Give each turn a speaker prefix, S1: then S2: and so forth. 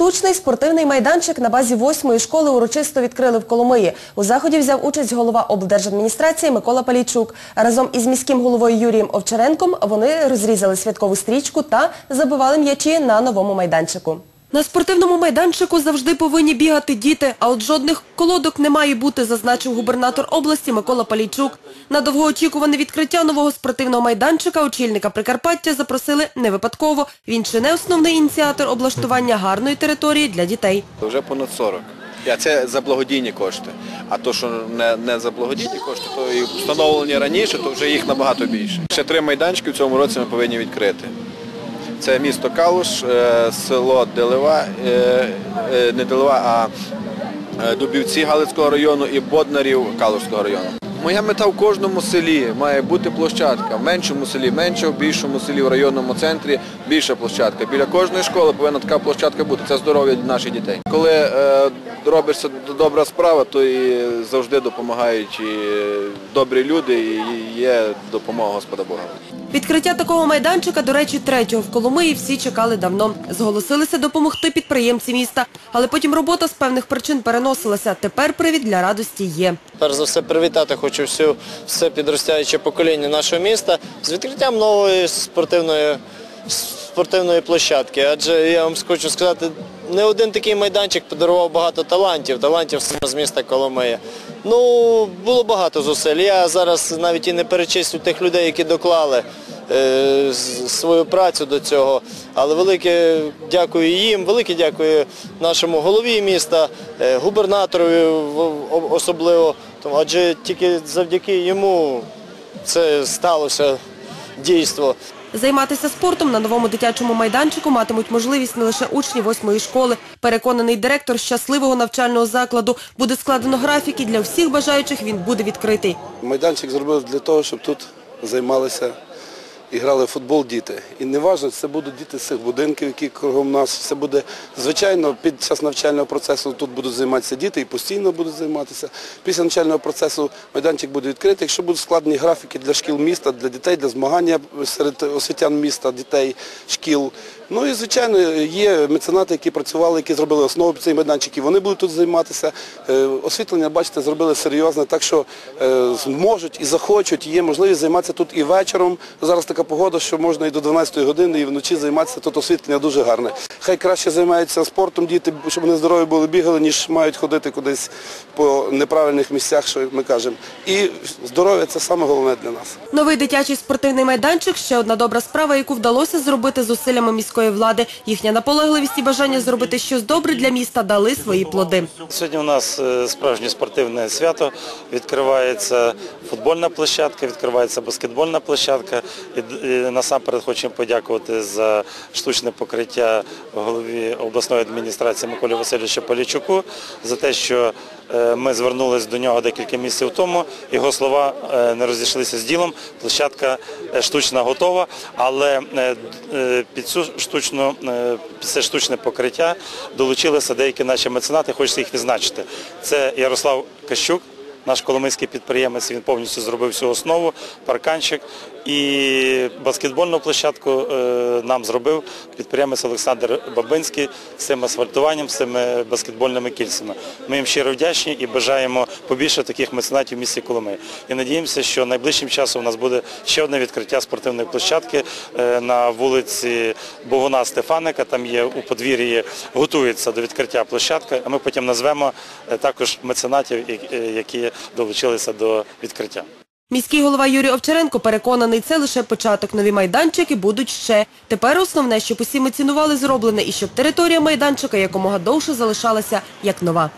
S1: Штучний спортивний майданчик на базі восьмої школи урочисто відкрили в Коломиї. У заході взяв участь голова облдержадміністрації Микола Палійчук. Разом із міським головою Юрієм Овчаренком вони розрізали святкову стрічку та забивали м'ячі на новому майданчику. На спортивному майданчику завжди повинні бігати діти, а от жодних колодок не має бути, зазначив губернатор області Микола Палійчук. На довгоочікуване відкриття нового спортивного майданчика очільника Прикарпаття запросили не випадково. Він чи не основний ініціатор облаштування гарної території для дітей.
S2: Вже понад 40. А це за благодійні кошти. А то, що не, не за благодійні кошти, то і встановлені раніше, то вже їх набагато більше. Ще три майданчики в цьому році ми повинні відкрити. Це місто Калуш, е, село Делева, е, е, не Делева, а Дубівці Галицького району і Боднарів Калушського району. Моя мета в кожному селі має бути площадка. В меншому селі менше, в більшому селі, в районному центрі більша площадка. Біля кожної школи повинна така площадка бути. Це здоров'я наших дітей. Коли робишся добра справа, то і завжди допомагають і добрі люди, і є допомога Господа Бога.
S1: Відкриття такого майданчика, до речі, третього в Коломиї всі чекали давно. Зголосилися допомогти підприємці міста. Але потім робота з певних причин переносилася. Тепер привід для радості є.
S3: Перш за все привітати хочу всю все підростаюче покоління нашого міста з відкриттям нової спортивної спортивної площадки. Адже я вам хочу сказати, не один такий майданчик подарував багато талантів, талантів саме з міста Коломия. Ну, було багато зусиль. Я зараз навіть і не перечислю тих людей, які доклали е, свою працю до цього. Але велике дякую їм, велике дякую нашому голові міста, е, губернаторові особливо. Адже тільки завдяки йому це сталося дійство.
S1: Займатися спортом на новому дитячому майданчику матимуть можливість не лише учні восьмої школи. Переконаний директор щасливого навчального закладу. Буде складено графіки для всіх бажаючих, він буде відкритий.
S4: Майданчик зробив для того, щоб тут займалися і грали в футбол діти. І не важливо, це будуть діти з цих будинків, які кругом нас. Це буде, звичайно, під час навчального процесу тут будуть займатися діти і постійно будуть займатися. Після навчального процесу майданчик буде відкритий. Якщо будуть складені графіки для шкіл міста, для дітей, для змагання серед освітян міста, дітей, шкіл. Ну і, звичайно, є меценати, які працювали, які зробили основу під цей майданчик, і вони будуть тут займатися. Е, Освітлення, бачите, зробили серйозне, так що е, зможуть і захочуть, є можливість займатися тут і вечором. Зараз така погода, що можна і до 12 години, і вночі займатися. Тут освітлення дуже гарне. Хай краще займаються спортом діти, щоб вони здорові були, бігали, ніж мають ходити кудись по неправильних місцях, що ми кажемо. І здоров'я це саме головне для нас.
S1: Новий дитячий спортивний майданчик – ще одна добра справа, яку вдалося зробити зусиллями міської влади. Їхня наполегливість і бажання зробити щось добре для міста дали свої плоди.
S5: Сьогодні у нас е, справжнє спортивне свято. Відкривається футбольна площадка, відкривається баскетбольна площадка. І насамперед хочемо подякувати за штучне покриття голові обласної адміністрації Миколі Васильовичу Полічуку за те, що е, ми звернулись до нього декілька місяців тому. Його слова е, не розійшлися з ділом. Площадка е, штучна готова, але е, е, під цю штучну е, під це штучне покриття долучилися деякі наші меценати, хочеться їх відзначити. Це Ярослав Кащук, наш коломийський підприємець, він повністю зробив всю основу, парканчик. І баскетбольну площадку е, нам зробив підприємець Олександр Бабинський з цим асфальтуванням, з цими баскетбольними кільцями. Ми їм щиро вдячні і бажаємо побільше таких меценатів в місті Коломиї. І надіємося, що найближчим часом у нас буде ще одне відкриття спортивної площадки е, на вулиці Богуна Стефаника. Там є у подвір'ї, готується до відкриття площадка, а ми потім назвемо е, також меценатів, я- долучилися до відкриття.
S1: Міський голова Юрій Овчаренко переконаний, це лише початок. Нові майданчики будуть ще. Тепер основне, щоб усі ми цінували зроблене і щоб територія майданчика якомога довше залишалася як нова.